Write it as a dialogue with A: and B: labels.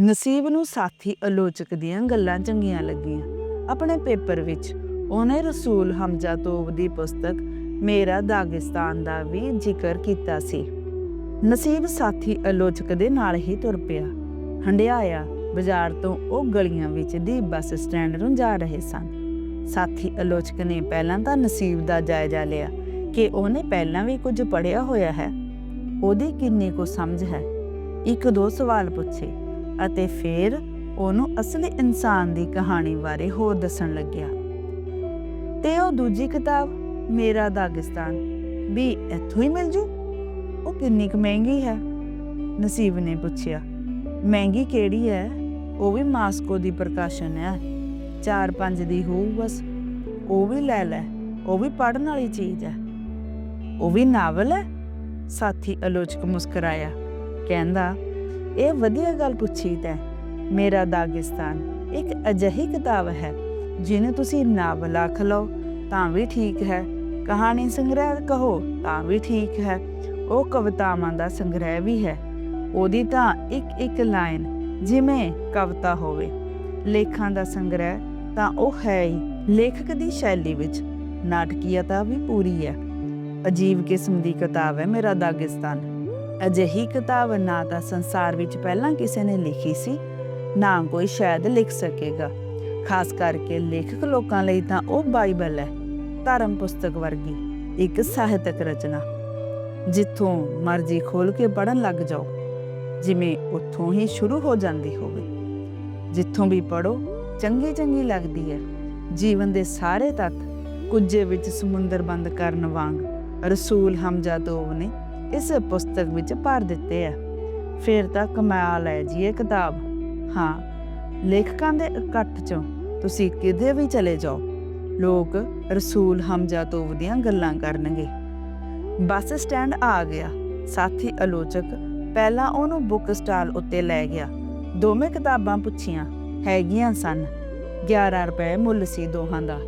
A: ਨਸੀਬ ਨੂੰ ਸਾਥੀ ਆਲੋਚਕ ਦੀਆਂ ਗੱਲਾਂ ਚੰਗੀਆਂ ਲੱਗੀਆਂ। ਆਪਣੇ ਪੇਪਰ ਵਿੱਚ ਉਹਨੇ ਰਸੂਲ ਹਮਜ਼ਾ ਤੋਬ ਦੀ ਪੁਸਤਕ ਮੇਰਾ ਦਾਗਿਸਤਾਨ ਦਾ ਵੀ ਜ਼ਿਕਰ ਕੀਤਾ ਸੀ। ਨਸੀਬ ਸਾਥੀ ਆਲੋਚਕ ਦੇ ਨਾਲ ਹੀ ਤੁਰ ਪਿਆ। ਹੰਡਿਆਇਆ ਬਾਜ਼ਾਰ ਤੋਂ ਉਹ ਗਲੀਆਂ ਵਿੱਚ ਦੀ ਬੱਸ ਸਟੈਂਡ ਨੂੰ ਜਾ ਰਹੇ ਸਨ। ਸਾਥੀ ਆਲੋਚਕ ਨੇ ਪਹਿਲਾਂ ਤਾਂ ਨਸੀਬ ਦਾ ਜਾਇਜ਼ਾ ਲਿਆ ਕਿ ਉਹਨੇ ਪਹਿਲਾਂ ਵੀ ਕੁਝ ਪੜ੍ਹਿਆ ਹੋਇਆ ਹੈ। ਉਹਦੀ ਕਿੰਨੀ ਕੁ ਸਮਝ ਹੈ? ਇੱਕ ਦੋ ਸਵਾਲ ਪੁੱਛੇ। ਅਤੇ ਫਿਰ ਉਹਨੂੰ ਅਸਲੀ ਇਨਸਾਨ ਦੀ ਕਹਾਣੀ ਬਾਰੇ ਹੋਰ ਦੱਸਣ ਲੱਗਿਆ। ਤੇ ਉਹ ਦੂਜੀ ਕਿਤਾਬ, ਮੇਰਾ ਦਾਗਿਸਤਾਨ, ਵੀ ਇੱਥੋਂ ਹੀ ਮਿਲ ਜੂ? ਉਹ ਕਿੰਨੀ ਕੁ ਮਹਿੰਗੀ ਹੈ? ਨਸੀਬ ਨੇ ਪੁੱਛਿਆ। ਮਹਿੰਗੀ ਕਿਹੜੀ ਹੈ? ਉਹ ਵੀ ਮਾਸਕੋ ਦੀ ਪ੍ਰਕਾਸ਼ਨ ਹੈ। 4-5 ਦੀ ਹੋਊ ਬਸ। ਉਹ ਵੀ ਲੈ ਲੈ। ਉਹ ਵੀ ਪੜਨ ਵਾਲੀ ਚੀਜ਼ ਹੈ। ਉਹ ਵੀ ਨਾਵਲ ਹੈ? ਸਾਥੀ ਆਲੋਚਕ ਮੁਸਕਰਾਇਆ। ਕਹਿੰਦਾ ਇਹ ਵਧੀਆ ਗੱਲ ਪੁੱਛੀ ਤੈਂ। ਮੇਰਾ ਦਾਗਿਸਤਾਨ ਇੱਕ ਅਜਿਹੀ ਕਿਤਾਬ ਹੈ, ਜਿਹਨੂੰ ਤੁਸੀਂ ਨਾਵਲ ਆਖ ਲਓ, ਤਾਂ ਵੀ ਠੀਕ ਹੈ। ਕਹਾਣੀ ਸੰਗ੍ਰਹਿ ਕਹੋ, ਤਾਂ ਵੀ ਠੀਕ ਹੈ। ਉਹ ਕਵਿਤਾਵਾਂ ਦਾ ਸੰਗ੍ਰਹਿ ਵੀ ਹੈ। ਉਹਦੀ ਤਾਂ ਇੱਕ ਇੱਕ ਲਾਈਨ ਜਿਵੇਂ ਕਵਿਤਾ ਹੋਵੇ। ਲੇਖਾਂ ਦਾ ਸੰਗ੍ਰਹਿ ਤਾਂ ਉਹ ਹੈ ਹੀ, ਲੇਖਕ ਦੀ ਸ਼ੈਲੀ ਵਿੱਚ। ਨਾਟਕੀਅਤਾ ਵੀ ਪੂਰੀ ਹੈ। ਅਜੀਬ ਕਿਸਮ ਦੀ ਕਿਤਾਬ ਹੈ ਮੇਰਾ ਦਾਗਿਸਤਾਨ। ਅਜਿਹੀ ਕਿਤਾਬ ਨਾ ਤਾਂ ਸੰਸਾਰ ਵਿੱਚ ਪਹਿਲਾਂ ਕਿਸੇ ਨੇ ਲਿਖੀ ਸੀ, ਨਾ ਕੋਈ ਸ਼ਾਇਦ ਲਿਖ ਸਕੇਗਾ। ਖਾਸ ਕਰਕੇ ਲੇਖਕ ਲੋਕਾਂ ਲਈ ਤਾਂ ਉਹ ਬਾਈਬਲ ਹੈ, ਧਰਮ ਪੁਸਤਕ ਵਰਗੀ, ਇੱਕ ਸਾਹਿਤਕ ਰਚਨਾ। ਜਿੱਥੋਂ ਮਰਜ਼ੀ ਖੋਲ ਕੇ ਪੜਨ ਲੱਗ ਜਾਓ, ਜਿਵੇਂ ਉੱਥੋਂ ਹੀ ਸ਼ੁਰੂ ਹੋ ਜਾਂਦੀ ਹੋਵੇ। ਜਿੱਥੋਂ ਵੀ ਪੜੋ ਚੰਗੀ ਚੰਗੀ ਲੱਗਦੀ ਹੈ। ਜੀਵਨ ਦੇ ਸਾਰੇ ਤੱਤ ਕੁਝੇ ਵਿੱਚ ਸਮੁੰਦਰ ਬੰਦ ਕਰਨ ਵਾਂਗ ਰਸੂਲ ਹਮਜ਼ਾ ਦੋਵ ਨੇ ਇਸ ਪੁਸਤਕ ਵਿੱਚ ਭਰ ਦਿੱਤੇ ਆ। ਫਿਰ ਤਾਂ ਕਮਾਲ ਹੈ ਜੀ ਇਹ ਕਿਤਾਬ। ਹਾਂ, ਲੇਖਕਾਂ ਦੇ ਇਕੱਠ ਚੋਂ ਤੁਸੀਂ ਕਿਤੇ ਵੀ ਚਲੇ ਜਾਓ, ਲੋਕ ਰਸੂਲ ਹਮਜ਼ਾ ਤੋਵ ਦੀਆਂ ਗੱਲਾਂ ਕਰਨਗੇ। ਬੱਸ ਸਟੈਂਡ ਆ ਗਿਆ। ਸਾਥੀ ਆਲੋਚਕ ਪਹਿਲਾਂ ਉਹਨੂੰ ਬੁੱਕ ਸਟਾਲ ਉੱਤੇ ਲੈ ਗਿਆ। ਦੋਵੇਂ ਕਿਤਾਬਾਂ ਪੁੱਛੀਆਂ, ਹੈਗੀਆਂ ਸਨ। 11 ਰੁਪਏ ਮੁੱਲ ਸੀ ਦੋਹਾਂ ਦਾ।